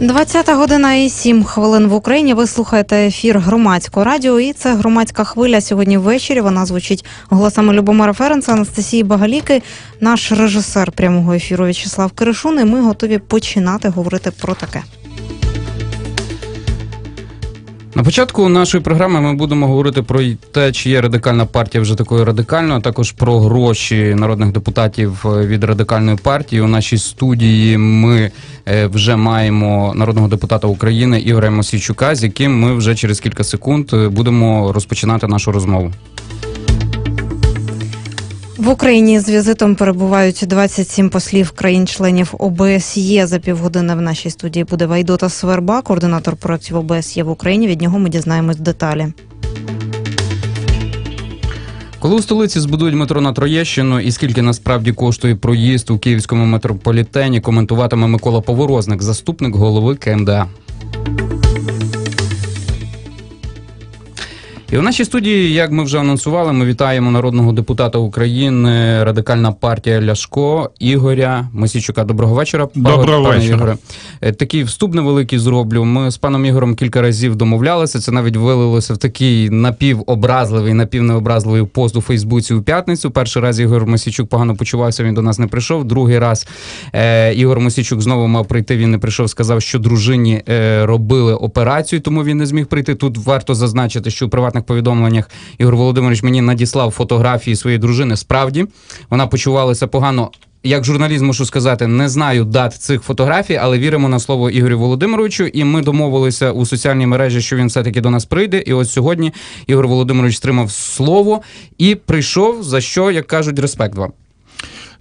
20 година і 7 хвилин в Україні. Ви слухаєте ефір громадського радіо, і це громадська хвиля сьогодні ввечері. Вона звучить голосами Любомира Ференца, Анастасії Багаліки, наш режисер прямого ефіру В'ячеслав Киришун. І ми готові починати говорити про таке. На початку нашої програми ми будемо говорити про те, чи є радикальна партія вже такою радикальною, а також про гроші народних депутатів від радикальної партії. У нашій студії ми е, вже маємо народного депутата України Ігоря Мосійчука, з яким ми вже через кілька секунд е, будемо розпочинати нашу розмову. В Україні з візитом перебувають 27 послів країн-членів ОБСЄ. За півгодини в нашій студії буде Вайдота Сверба, координатор проєктів ОБСЄ в Україні. Від нього ми дізнаємось деталі. Коли у столиці збудують метро на Троєщину і скільки насправді коштує проїзд у київському метрополітені, коментуватиме Микола Поворозник, заступник голови КМДА. І у нашій студії, як ми вже анонсували, ми вітаємо народного депутата України, радикальна партія Ляшко Ігоря Мосійчука. Доброго вечора. Доброго пане вечора. Ігоре. Е, Такий вступ невеликий зроблю. Ми з паном Ігорем кілька разів домовлялися. Це навіть вилилося в такий напівобразливий, напівнеобразливий пост у Фейсбуці у п'ятницю. Перший раз Ігор Мосійчук погано почувався. Він до нас не прийшов. Другий раз е, Ігор Мосійчук знову мав прийти. Він не прийшов. Сказав, що дружині е, робили операцію, тому він не зміг прийти. Тут варто зазначити, що у приватних повідомленнях Ігор Володимирович мені надіслав фотографії своєї дружини. Справді вона почувалася погано. Як журналіст мушу сказати, не знаю дат цих фотографій, але віримо на слово Ігорю Володимировичу. І ми домовилися у соціальній мережі, що він все-таки до нас прийде. І от сьогодні Ігор Володимирович стримав слово і прийшов. За що, як кажуть, респект вам.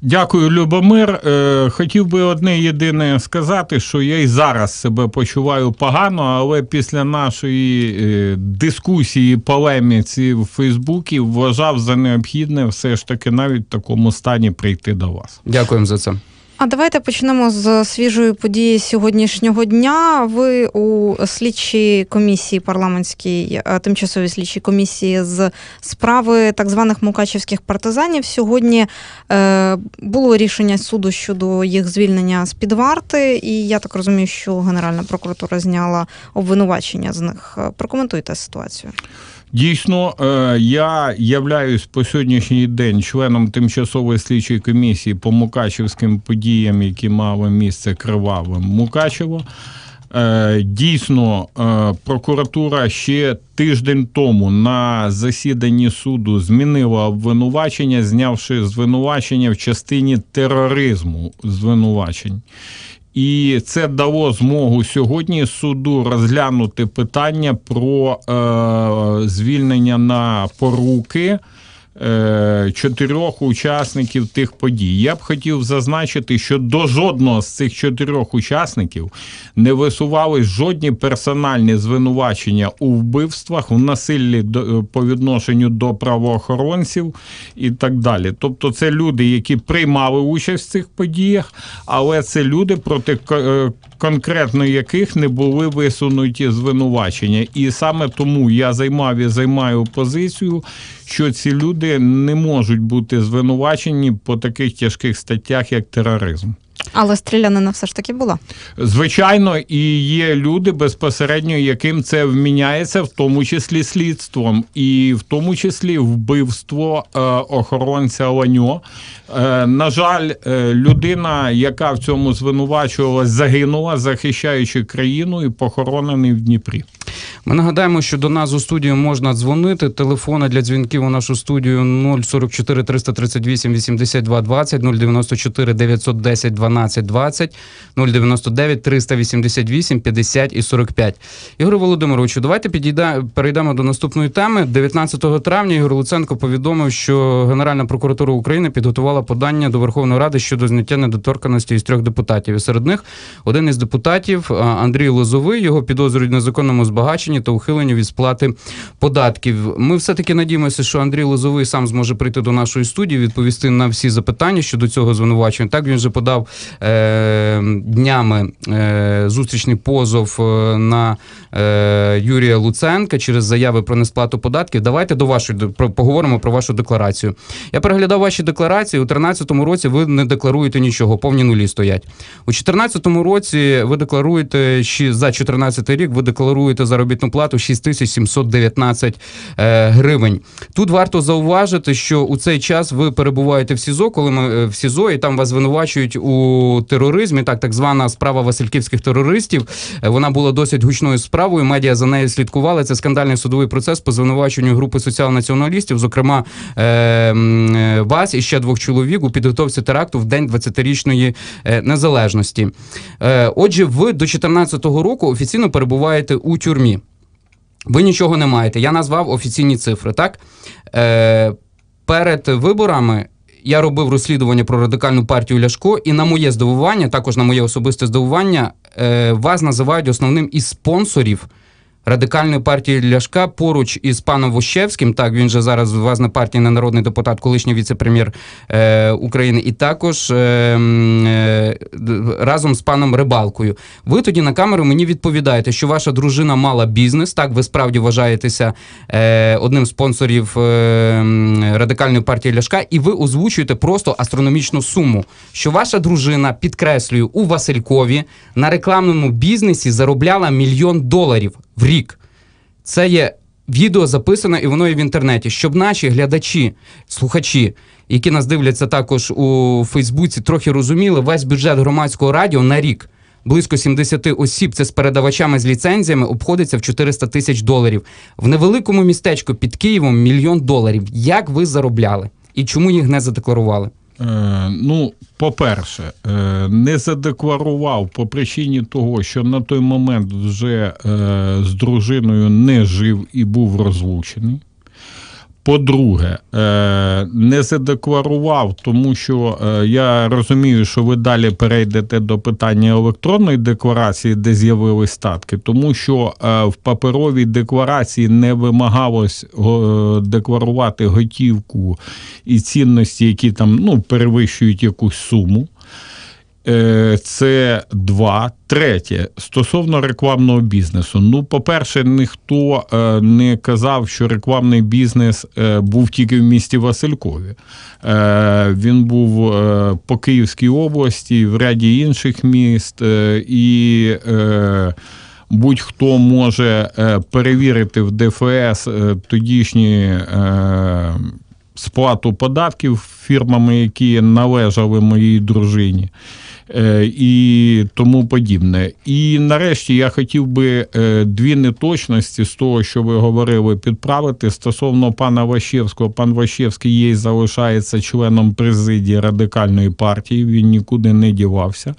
Дякую, Любомир. Е, Хотів би одне єдине сказати, що я і зараз себе почуваю погано, але після нашої е, дискусії, полеміці в Фейсбуці вважав за необхідне все ж таки навіть в такому стані прийти до вас. Дякуємо за це. А давайте почнемо з свіжої події сьогоднішнього дня. Ви у слідчій комісії парламентській е, тимчасовій слідчій комісії з справи так званих мукачівських партизанів. Сьогодні е, було рішення суду щодо їх звільнення з під варти, і я так розумію, що Генеральна прокуратура зняла обвинувачення з них. Прокоментуйте ситуацію. Дійсно, е, я являюсь по сьогоднішній день членом тимчасової слідчої комісії по Мукачевським подіям, які мали місце кривавим Мукачево. Е, Дійсно, е, прокуратура ще тиждень тому на засіданні суду змінила обвинувачення, знявши звинувачення в частині тероризму звинувачень. І це дало змогу сьогодні суду розглянути питання про е, звільнення на поруки чотирьох учасників тих подій. Я б хотів зазначити, що до жодного з цих чотирьох учасників не висувались жодні персональні звинувачення у вбивствах, в насиллі до- по відношенню до правоохоронців і так далі. Тобто, це люди, які приймали участь в цих подіях, але це люди, проти е, конкретно яких не були висунуті звинувачення. І саме тому я займав і займаю позицію, що ці люди не можуть бути звинувачені по таких тяжких статтях, як тероризм. Але стрілянина все ж таки була. Звичайно, і є люди безпосередньо, яким це вміняється, в тому числі слідством, і в тому числі вбивство е, охоронця Ланьо. Е, на жаль, е, людина, яка в цьому звинувачувалась, загинула, захищаючи країну і похоронений в Дніпрі. Ми нагадаємо, що до нас у студію можна дзвонити. Телефони для дзвінків у нашу студію 044 338 82 20, 094 910 12 20, 099 388 50 і 45. Ігор Володимировичу, давайте підійда, перейдемо до наступної теми. 19 травня Ігор Луценко повідомив, що Генеральна прокуратура України підготувала подання до Верховної Ради щодо зняття недоторканості із трьох депутатів. І серед них один із депутатів Андрій Лозовий. Його підозрюють в незаконному збагаченні збагаченні та ухиленню від сплати податків. Ми все-таки надіємося, що Андрій Лозовий сам зможе прийти до нашої студії, відповісти на всі запитання щодо цього звинувачення. Так він вже подав е, днями е, зустрічний позов е, на е, Юрія Луценка через заяви про несплату податків. Давайте до вашої про- поговоримо про вашу декларацію. Я переглядав ваші декларації. У 2013 році ви не декларуєте нічого, повні нулі стоять. У 2014 році ви декларуєте за 2014 рік. Ви декларуєте заробітну плату 6719 е, гривень. Тут варто зауважити, що у цей час ви перебуваєте в СІЗО, коли ми е, в СІЗО, і там вас звинувачують у тероризмі. Так, так звана справа васильківських терористів. Е, Вона була досить гучною справою. Медіа за нею слідкували. Це скандальний судовий процес по звинуваченню групи соціал-націоналістів, зокрема вас і ще двох чоловік у підготовці теракту в день 20-річної е, незалежності. Отже, ви до 2014 року офіційно перебуваєте у тюрмі. Ви нічого не маєте. Я назвав офіційні цифри, так? Е, перед виборами я робив розслідування про радикальну партію Ляшко, і на моє здивування, також на моє особисте здивування, е, вас називають основним із спонсорів. Радикальної партії Ляшка поруч із паном Вощевським, так він же зараз у вас на народний депутат, колишній віце-прем'єр е, України, і також е, е, разом з паном Рибалкою. Ви тоді на камеру мені відповідаєте, що ваша дружина мала бізнес. Так, ви справді вважаєтеся е, одним з спонсорів е, радикальної партії Ляшка, і ви озвучуєте просто астрономічну суму. Що ваша дружина, підкреслюю, у Василькові на рекламному бізнесі заробляла мільйон доларів в рік. Це є відео записане, і воно є в інтернеті, щоб наші глядачі, слухачі, які нас дивляться також у Фейсбуці, трохи розуміли весь бюджет громадського радіо на рік. Близько 70 осіб, це з передавачами з ліцензіями, обходиться в 400 тисяч доларів. В невеликому містечку під Києвом мільйон доларів. Як ви заробляли? І чому їх не задекларували? Е, ну, по-перше, е, не задекларував по причині того, що на той момент вже е, з дружиною не жив і був розлучений. По-друге, е, не задекларував, тому що е, я розумію, що ви далі перейдете до питання електронної декларації, де з'явились статки, тому що е, в паперовій декларації не вимагалось декларувати готівку і цінності, які там ну, перевищують якусь суму. Е, Це два. Третє, стосовно рекламного бізнесу. Ну, по-перше, ніхто е, не казав, що рекламний бізнес е, був тільки в місті Василькові. Він був по Київській області, в ряді інших міст. І будь-хто може перевірити в ДФС тодішні. Сплату податків фірмами, які належали моїй дружині, і тому подібне. І нарешті я хотів би е, дві неточності з того, що ви говорили, підправити стосовно пана Ващевського. Пан Ващевський є залишається членом президії радикальної партії. Він нікуди не дівався.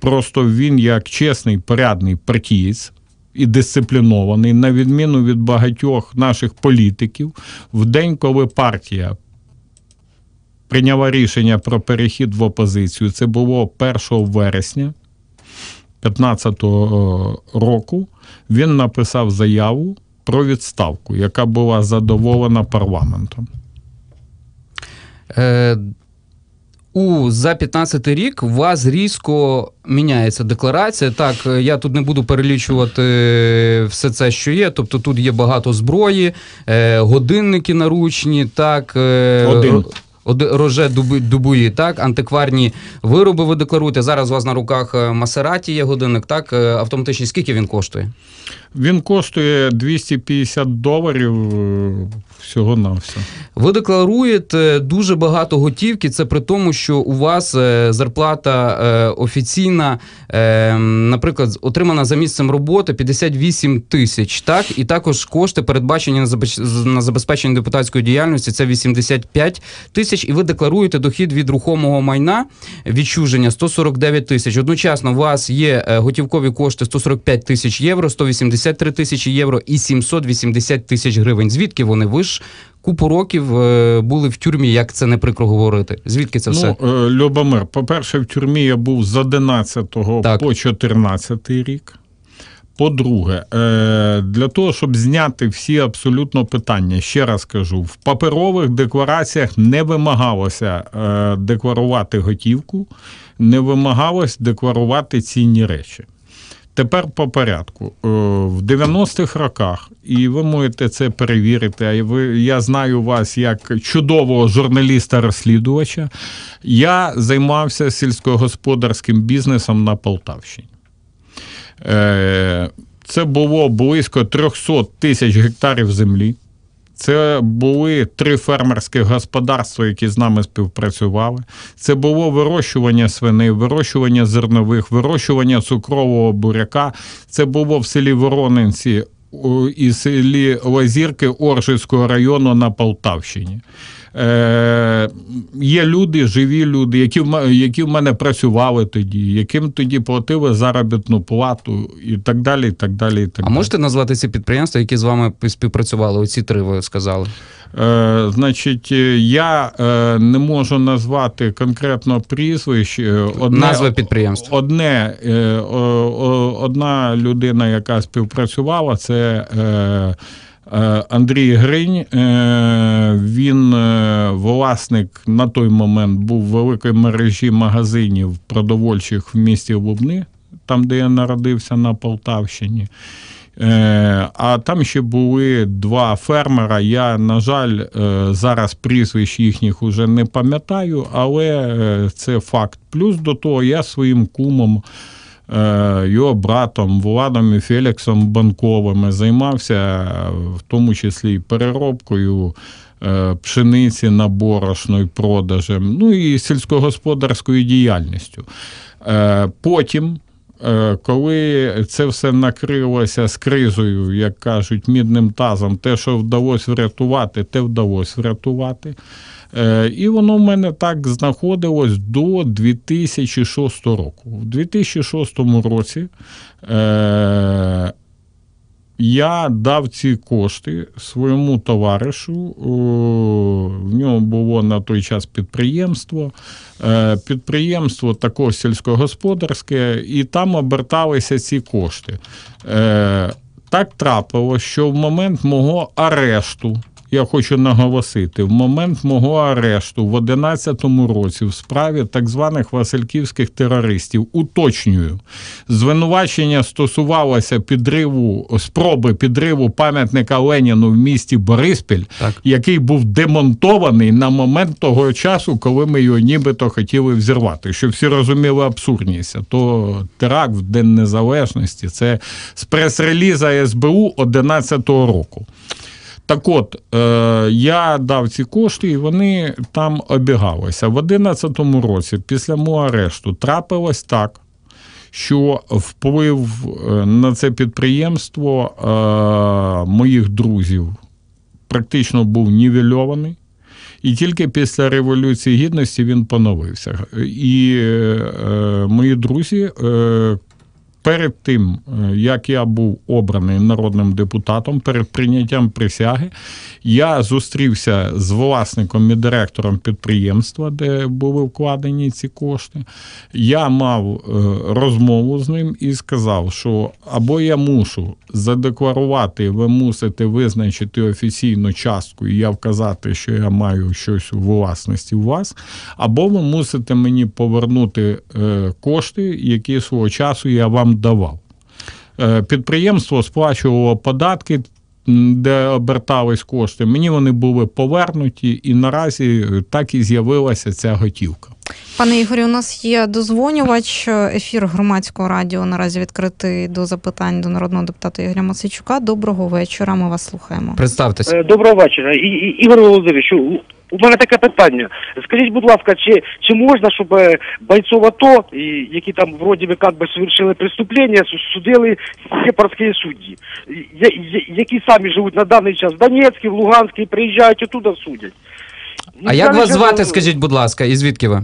Просто він, як чесний, порядний партієць. І дисциплінований, на відміну від багатьох наших політиків, в день, коли партія прийняла рішення про перехід в опозицію. Це було 1 вересня 2015 року. Він написав заяву про відставку, яка була задоволена парламентом. Е, у за 15 рік у вас різко міняється декларація. Так, е, я тут не буду перелічувати все це, що є. Тобто тут є багато зброї, е, годинники наручні, так. е, Один. Ро- Роже дубуї, так, антикварні вироби ви декларуєте. Зараз у вас на руках е, Масераті є годинник, так, е, автоматичний. Скільки він коштує? Він коштує 250 доларів е, всього на все. Ви декларуєте дуже багато готівки. Це при тому, що у вас зарплата офіційна, наприклад, отримана за місцем роботи 58 тисяч. Так, і також кошти передбачені на забезпечення депутатської діяльності. Це 85 тисяч. І ви декларуєте дохід від рухомого майна відчуження 149 тисяч. Одночасно у вас є е, готівкові кошти 145 тисяч євро, 183 тисячі євро і 780 тисяч гривень. Звідки вони? Ви ж купу років е, були в тюрмі, як це не прикро говорити. Звідки це все? Ну, е, Любомир, по-перше, в тюрмі я був з 11 Так. по 14 рік. По-друге, е, для того, щоб зняти всі абсолютно питання, ще раз кажу, в паперових деклараціях не вимагалося е, декларувати готівку, не вимагалось декларувати цінні речі. Тепер по порядку. Е, В 90-х роках, і ви можете це перевірити, а ви, я знаю вас як чудового журналіста-розслідувача. Я займався сільськогосподарським бізнесом на Полтавщині. Е, Це було близько 300 тисяч гектарів землі. Це були три фермерські господарства, які з нами співпрацювали. Це було вирощування свиней, вирощування зернових, вирощування цукрового буряка. Це було в селі Воронинці і селі Лазірки Оржицького району на Полтавщині. Е, є люди, живі люди, які в, які в мене працювали тоді, яким тоді платили заробітну плату і так далі. і так далі, і так А далі. можете назвати ці підприємства, які з вами співпрацювали? Оці три ви сказали. Е, значить, е, я е, не можу назвати конкретно прізвищ. Е, Одне, Назви підприємств. Одне, е, о- о- одна людина, яка співпрацювала, це е, Андрій Гринь. Е, Він е, власник на той момент був великої мережі магазинів продовольчих в місті Лубни, там, де я народився на Полтавщині. Е, А там ще були два фермера. Я, на жаль, е, зараз прізвищ їхніх уже не пам'ятаю, але е, це факт. Плюс до того, я своїм кумом, е, його братом Владом і Феліксом Банковими займався, е, в тому числі і переробкою. е, Пшениці на борошно і продажем, ну і сільськогосподарською діяльністю. Е, Потім Е, коли це все накрилося з кризою, як кажуть, мідним тазом, те, що вдалося врятувати, те вдалося врятувати. Е, І воно в мене так знаходилось до 2006 року. В 2006 році е, я дав ці кошти своєму товаришу. В нього було на той час підприємство. Е, Підприємство також сільськогосподарське, і там оберталися ці кошти. Е, Так трапилось, що в момент мого арешту. Я хочу наголосити, в момент мого арешту в 11-му році в справі так званих васильківських терористів уточнюю, звинувачення стосувалося підриву спроби підриву пам'ятника Леніну в місті Бориспіль, Так. який був демонтований на момент того часу, коли ми його нібито хотіли взірвати. Щоб всі розуміли абсурдність. То теракт в День Незалежності це з прес-реліза СБУ 11-го року. Так от, е, я дав ці кошти, і вони там обігалися. В 11-му році, після мого арешту, трапилось так, що вплив е, на це підприємство е, моїх друзів практично був нівельований. І тільки після Революції Гідності він поновився. І е, мої друзі, е, перед тим, е, як я був обраний народним депутатом, перед прийняттям присяги, я зустрівся з власником і директором підприємства, де були вкладені ці кошти. Я мав е, розмову з ним і сказав, що або я мушу задекларувати, ви мусите визначити офіційну частку, і я вказати, що я маю щось у власності у вас, або ви мусите мені повернути е, кошти, які свого часу я вам давав. Е, Підприємство сплачувало податки, де обертались кошти. Мені вони були повернуті, і наразі е, так і з'явилася ця готівка. Пане Ігорі, у нас є дозвонювач. Ефір громадського радіо наразі відкритий до запитань до народного депутата Ігоря Масичука. Доброго вечора. Ми вас слухаємо. Представтеся. Е, Доброго вечора. І, і, Ігор Володимирович, у, мене таке питання. Скажіть, будь ласка, чи, чи можна, щоб е, бойців АТО, і, які там вроді би як би совершили преступлення, судили сепарські судді, я, я, які самі живуть на даний час в Донецькій, в Луганській, приїжджають отуда судять. А Ну, як вас звати, скажіть, будь ласка, і звідки ви?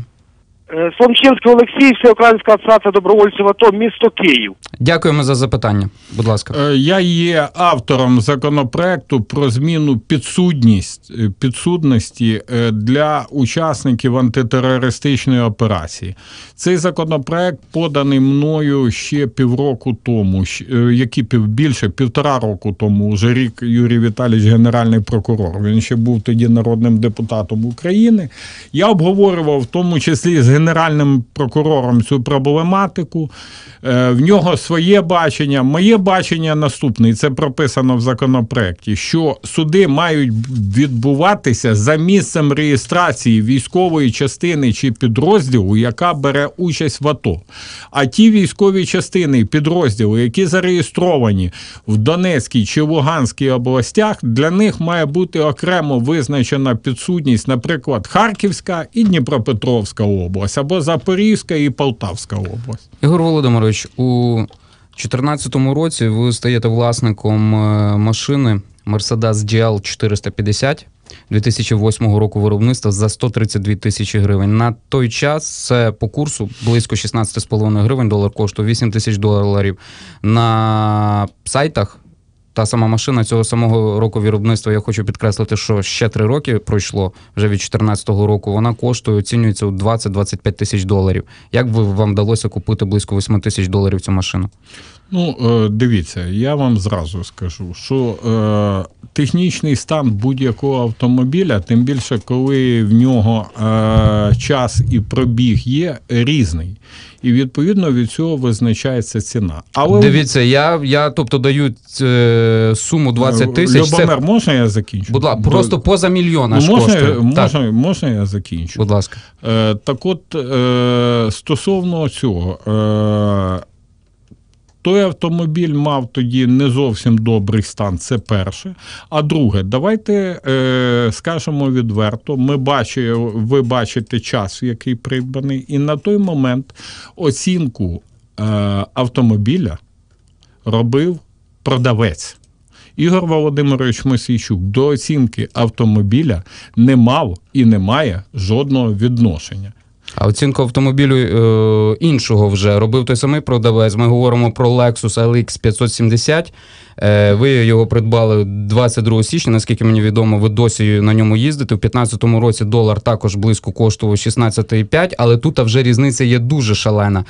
Е, Сломченський Олексій, Всеукраїнська асоціація добровольців АТО, місто Київ. Дякуємо за запитання. Будь ласка. Е, Я є автором законопроекту про зміну підсудність, е, підсудності для учасників антитерористичної операції. Цей законопроект поданий мною ще півроку тому, які пів більше півтора року тому. Уже рік Юрій Віталійович, генеральний прокурор. Він ще був тоді народним депутатом України. Я обговорював в тому числі з генеральним прокурором цю проблематику. Е, В нього своє бачення. Моє бачення наступне, і це прописано в законопроекті, що суди мають відбуватися за місцем реєстрації військової частини чи підрозділу, яка бере участь в АТО. А ті військові частини і підрозділи, які зареєстровані в Донецькій чи Луганській областях, для них має бути окремо визначена підсудність, наприклад, Харківська і Дніпропетровська область, або Запорізька і Полтавська область. Ігор Володимирович, у 2014 році ви стаєте власником е, машини Mercedes GL 450 2008 року виробництва за 132 тисячі гривень. На той час це по курсу близько 16,5 гривень. Долар коштує 8 тисяч доларів. На сайтах та сама машина цього самого року виробництва. Я хочу підкреслити, що ще три роки пройшло вже від 2014 року. Вона коштує, оцінюється у 20-25 тисяч доларів. Як би вам вдалося купити близько 8 тисяч доларів цю машину? Ну, е, дивіться, я вам зразу скажу, що е, технічний стан будь-якого автомобіля, тим більше, коли в нього е, час і пробіг є, різний. І відповідно від цього визначається ціна. Але Дивіться, я, я тобто даю е, суму 20 тисяч. Це, можна я закінчу? будь ласка, просто поза мільйона ну, можна, коштує. можна, Так, можна я закінчу? будь ласка. Е, так от, е, стосовно цього, е, той автомобіль мав тоді не зовсім добрий стан, це перше. А друге, давайте е, скажемо відверто, ми бачимо, ви бачите час, який придбаний, і на той момент оцінку е, автомобіля робив продавець. Ігор Володимирович Мосійчук до оцінки автомобіля не мав і не має жодного відношення. А оцінку автомобілю е, іншого вже робив той самий продавець. Ми говоримо про Lexus LX 570. Е, ви його придбали 22 січня, наскільки мені відомо, ви досі на ньому їздите. У 2015 році долар також близько коштував 16,5, але тут вже різниця є дуже шалена.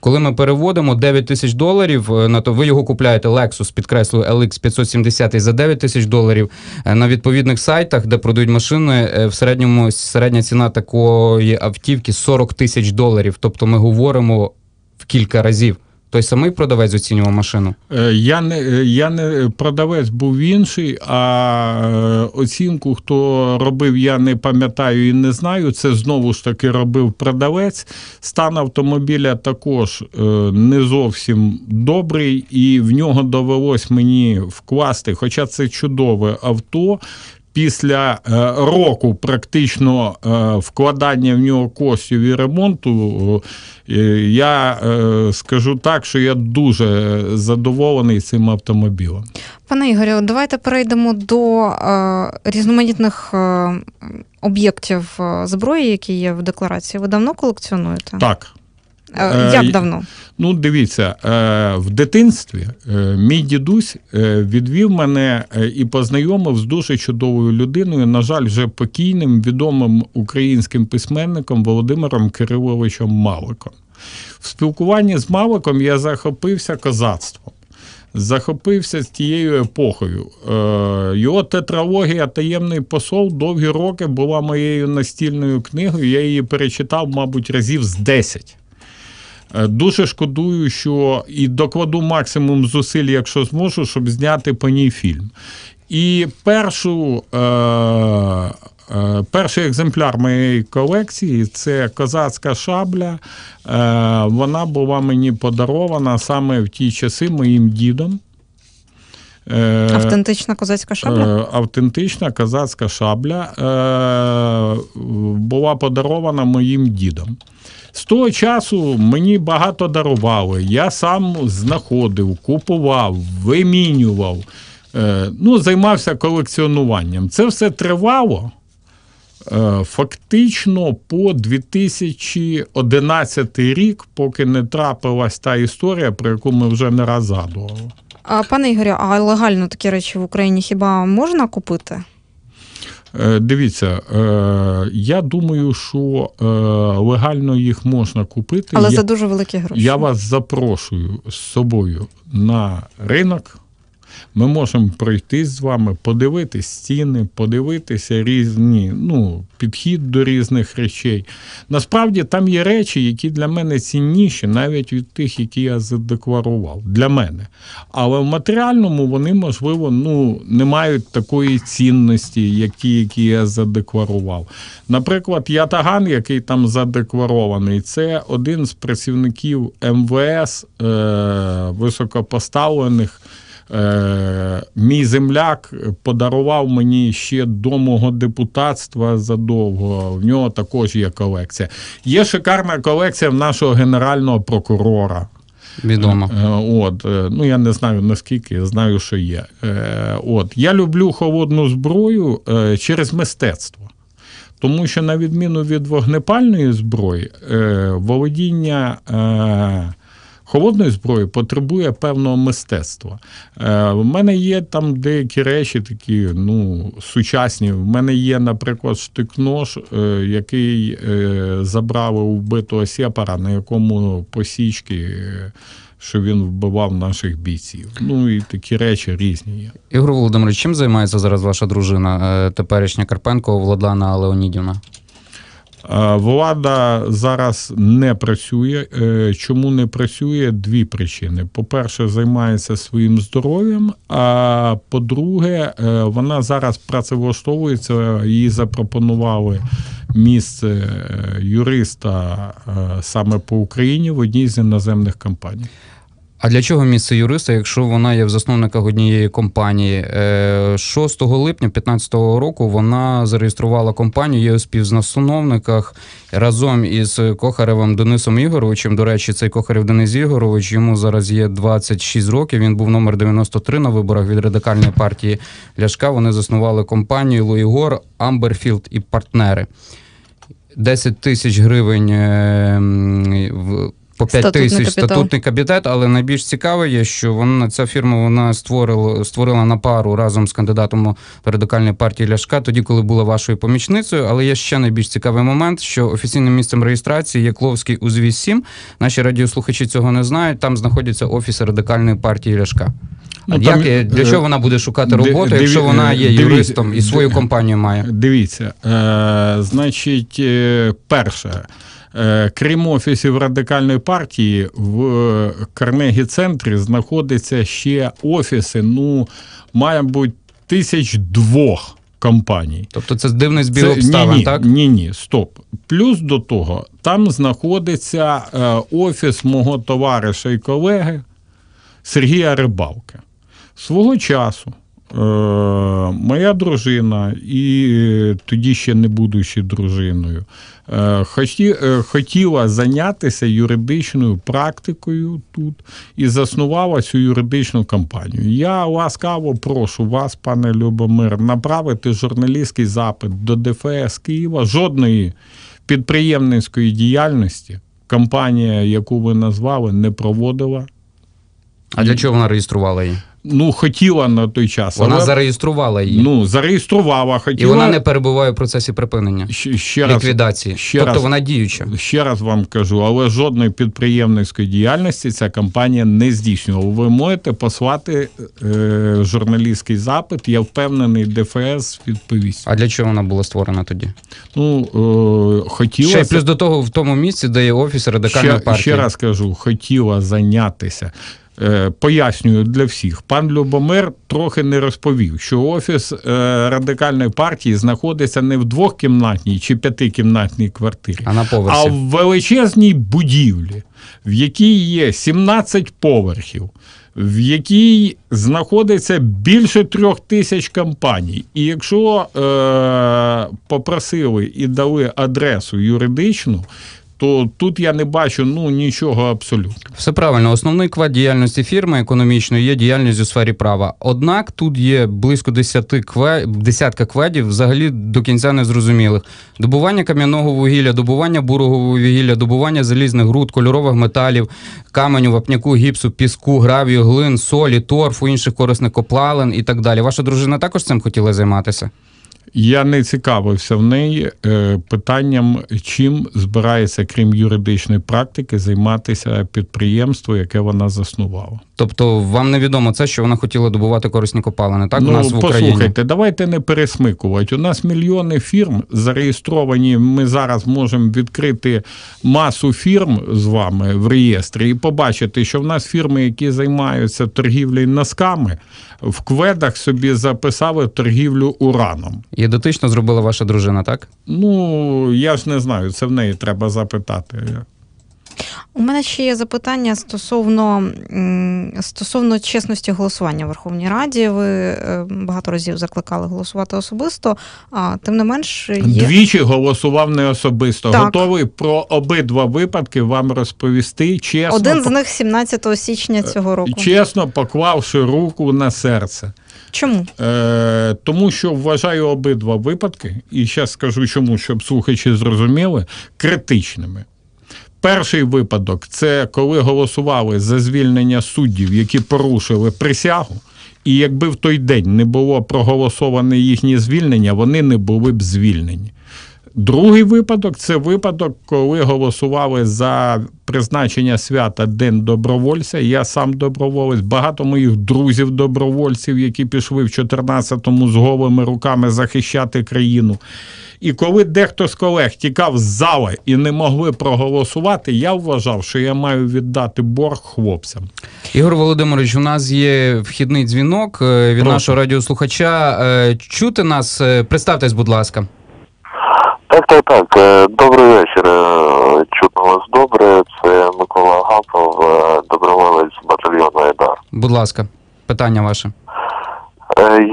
Коли ми переводимо 9 тисяч доларів, е, на то ви його купляєте Lexus, підкреслюю, LX 570 за 9 тисяч доларів е, на відповідних сайтах, де продають машини, е, в середньому середня ціна такої автівки 40 тисяч доларів. Тобто ми говоримо в кілька разів. Той самий продавець оцінював машину. Е, Я не, е, я не продавець був інший, а е, оцінку, хто робив, я не пам'ятаю і не знаю. Це знову ж таки робив продавець. Стан автомобіля також не зовсім добрий, і в нього довелось мені вкласти, хоча це чудове авто. Після е, року практично е, вкладання в нього коштів і ремонту, е, я скажу так, що я дуже задоволений цим автомобілем. Пане Ігорю, давайте перейдемо до різноманітних об'єктів зброї, які є в декларації. Ви давно колекціонуєте? Так. Е, Е, як давно? Ну, дивіться, е, в дитинстві мій дідусь відвів мене і познайомив з дуже чудовою людиною, на жаль, вже покійним відомим українським письменником Володимиром Кириловичем Маликом. В спілкуванні з Маликом я захопився козацтвом. Захопився з тією епохою. Його тетралогія Таємний посол довгі роки була моєю настільною книгою. Я її перечитав, мабуть, разів з 10. Е, Дуже шкодую, що і докладу максимум зусиль, якщо зможу, щоб зняти по ній фільм. І першу, е, е, перший екземпляр моєї колекції це козацька шабля. Е, вона була мені подарована саме в ті часи моїм дідом. Автентична козацька шабля? Автентична козацька шабля була подарована моїм дідом. З того часу мені багато дарували. Я сам знаходив, купував, вимінював, е, ну, займався колекціонуванням. Це все тривало. Е, Фактично по 2011 рік, поки не трапилась та історія, про яку ми вже не раз згадували. Пане Ігорю, а легально такі речі в Україні хіба можна купити? Е, Дивіться, е, я думаю, що е, легально їх можна купити. Але я, за дуже великі гроші. я вас запрошую з собою на ринок. Ми можемо пройти з вами, подивитись ціни, подивитися різні, ну, підхід до різних речей. Насправді там є речі, які для мене цінніші, навіть від тих, які я задекларував. Для мене. Але в матеріальному вони, можливо, ну, не мають такої цінності, як ті, які я задекларував. Наприклад, ятаган, який там задекларований, це один з працівників МВС е- високопоставлених. Е, Мій земляк подарував мені ще до мого депутатства задовго. В нього також є колекція. Є шикарна колекція в нашого генерального прокурора. Відомо. Е, От, е, ну я не знаю наскільки, я знаю, що є. От, я люблю холодну зброю через мистецтво. Тому що, на відміну від вогнепальної зброї, володіння холодної зброї потребує певного мистецтва. Е, в мене є там деякі речі такі ну, сучасні. В мене є, наприклад, штик-нож, е, який е, забрали у вбитого сепара, на якому посічки. е, Що він вбивав наших бійців. Ну і такі речі різні є. Ігор Володимирович, чим займається зараз ваша дружина, е, теперішня Карпенко Владлана Леонідівна? Е, Влада зараз не працює. Е, Чому не працює? Дві причини. По-перше, займається своїм здоров'ям. А по-друге, е, вона зараз працевлаштовується. Їй запропонували місце юриста саме по Україні в одній з іноземних компаній. А для чого місце юриста, якщо вона є в засновниках однієї компанії? Е, 6 липня 2015 року вона зареєструвала компанію, є у співзасновниках разом із Кохаревим Денисом Ігоровичем. До речі, цей Кохарев Денис Ігорович йому зараз є 26 років. Він був номер 93 на виборах від радикальної партії Ляшка. Вони заснували компанію Луїгор, Амберфілд і партнери. 10 тисяч гривень е, в по 5 Статутний тисяч капітал. статутний капітет, але найбільш цікаве є, що вона ця фірма вона створила створила на пару разом з кандидатом радикальної партії Ляшка, тоді, коли була вашою помічницею. Але є ще найбільш цікавий момент, що офіційним місцем реєстрації є Кловський узвіз 7. Наші радіослухачі цього не знають. Там знаходяться офіси радикальної партії Ляшка. Ну, там, як, для е, чого вона буде шукати диві- роботу, якщо вона є дивіться, юристом і свою диві- компанію має? Дивіться, е, значить, е, перше. Е, Крім офісів радикальної партії, в Карнегі центрі знаходиться ще офіси, ну, має бути тисяч двох компаній. Тобто це дивний збір Це- обставин, ні, ні, так? Ні, ні, стоп. Плюс до того, там знаходиться е, офіс мого товариша і колеги Сергія Рибалки. Свого часу е, моя дружина, і тоді ще не будучи дружиною, е, е, хотіла зайнятися юридичною практикою тут і заснувала цю юридичну компанію. Я ласкаво прошу вас, пане Любомир, направити журналістський запит до ДФС Києва. Жодної підприємницької діяльності компанія, яку ви назвали, не проводила. А для чого вона реєструвала її? Ну, хотіла на той час. Вона але, зареєструвала її. ну, зареєструвала, І вона не перебуває в процесі припинення ще, ще ліквідації. ще тобто раз. вона діюча. Ще раз вам кажу, але жодної підприємницької діяльності ця компанія не здійснювала. Ви можете послати е, журналістський запит. Я впевнений, ДФС відповість. А для чого вона була створена тоді? Ну е, хотіла Ще плюс до того в тому місці, де є офіс радикальної ще, партії. ще раз кажу, хотіла зайнятися. Е, Пояснюю для всіх, пан Любомир трохи не розповів, що офіс е, радикальної партії знаходиться не в двохкімнатній чи п'ятикімнатній квартирі, А на поверсі. а в величезній будівлі, в якій є 17 поверхів, в якій знаходиться більше трьох тисяч компаній. І якщо е, попросили і дали адресу юридичну, то тут я не бачу ну нічого абсолютно. Все правильно. Основний клад діяльності фірми економічної є діяльність у сфері права. Однак тут є близько 10 кве... десятка кведів, взагалі до кінця незрозумілих. Добування кам'яного вугілля, добування бурого вугілля, добування залізних груд, кольорових металів, каменю, вапняку, гіпсу, піску, гравію, глин, солі, торфу, інших корисних коплалин і так далі. Ваша дружина також цим хотіла займатися? Я не цікавився в неї е, питанням, чим збирається, крім юридичної практики, займатися підприємство, яке вона заснувала. Тобто вам невідомо це, що вона хотіла добувати корисні копалини, так? ну, у нас в Україні. послухайте, давайте не пересмикувати. У нас мільйони фірм зареєстровані. Ми зараз можемо відкрити масу фірм з вами в реєстрі і побачити, що в нас фірми, які займаються торгівлею носками, в кведах собі записали торгівлю ураном. І дотично зробила ваша дружина, так? Ну, я ж не знаю, це в неї треба запитати. У мене ще є запитання стосовно, стосовно чесності голосування в Верховній Раді. Ви е, багато разів закликали голосувати особисто, а тим не менш є. Двічі голосував не особисто. Так. Готовий про обидва випадки вам розповісти чесно. Один з них 17 січня цього року. Чесно поклавши руку на серце. Чому? Е, тому що вважаю обидва випадки, і зараз скажу чому, щоб слухачі зрозуміли, критичними. Перший випадок це коли голосували за звільнення суддів, які порушили присягу. І якби в той день не було проголосоване їхнє звільнення, вони не були б звільнені. Другий випадок це випадок, коли голосували за призначення свята День добровольця. Я сам доброволець, багато моїх друзів-добровольців, які пішли в 14-му з голими руками захищати країну. І коли дехто з колег тікав з зали і не могли проголосувати, я вважав, що я маю віддати борг хлопцям. Ігор Володимирович, у нас є вхідний дзвінок е, від Прошу. нашого радіослухача. Е, Чути нас? Е, Представтесь, будь ласка. Так, так, так. Е, Добрий вечір. Е, Чутно вас добре. Це Микола Агапов, е, доброволець батальйону Айдар. Будь ласка, питання ваше.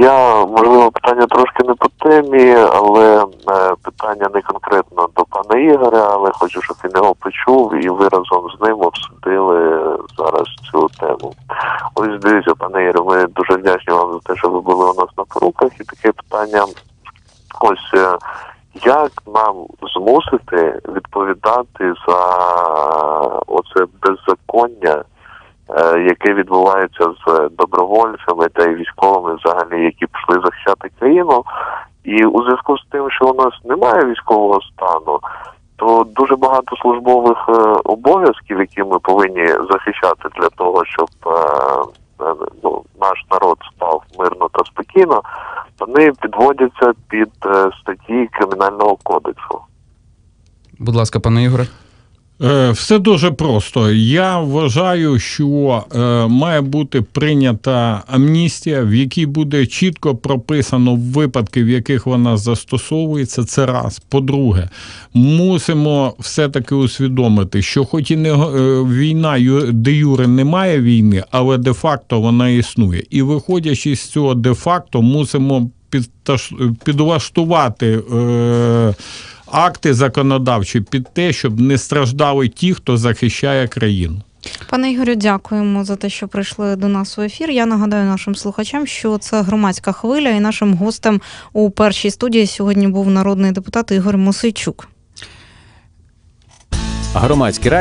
Я, можливо, питання трошки не по темі, але питання не конкретно до пана Ігоря, але хочу, щоб він його почув, і ви разом з ним обсудили зараз цю тему. Ось дивіться, пане Ігоре, ми дуже вдячні вам за те, що ви були у нас на поруках, і таке питання. Ось е, як нам змусити відповідати за оце беззаконня, е, яке відбувається з добровольцями та й військовими, взагалі, які пішли захищати країну. І у зв'язку з тим, що у нас немає військового стану, то дуже багато службових е, обов'язків, які ми повинні захищати для того, щоб е, ну, наш народ спав мирно та спокійно, вони підводяться під статті Кримінального кодексу. Будь ласка, пане Ігоре. Е, Все дуже просто. Я вважаю, що е, має бути прийнята амністія, в якій буде чітко прописано випадки, в яких вона застосовується. Це раз. По-друге, мусимо все-таки усвідомити, що хоч і не е, війна де юре немає війни, але де-факто вона існує. І виходячи з цього де-факто, мусимо підташ- підлаштувати. Е, акти законодавчі під те, щоб не страждали ті, хто захищає країну. Пане Ігорю, дякуємо за те, що прийшли до нас у ефір. Я нагадаю нашим слухачам, що це громадська хвиля, і нашим гостем у першій студії сьогодні був народний депутат Ігор Мосичук. Громадське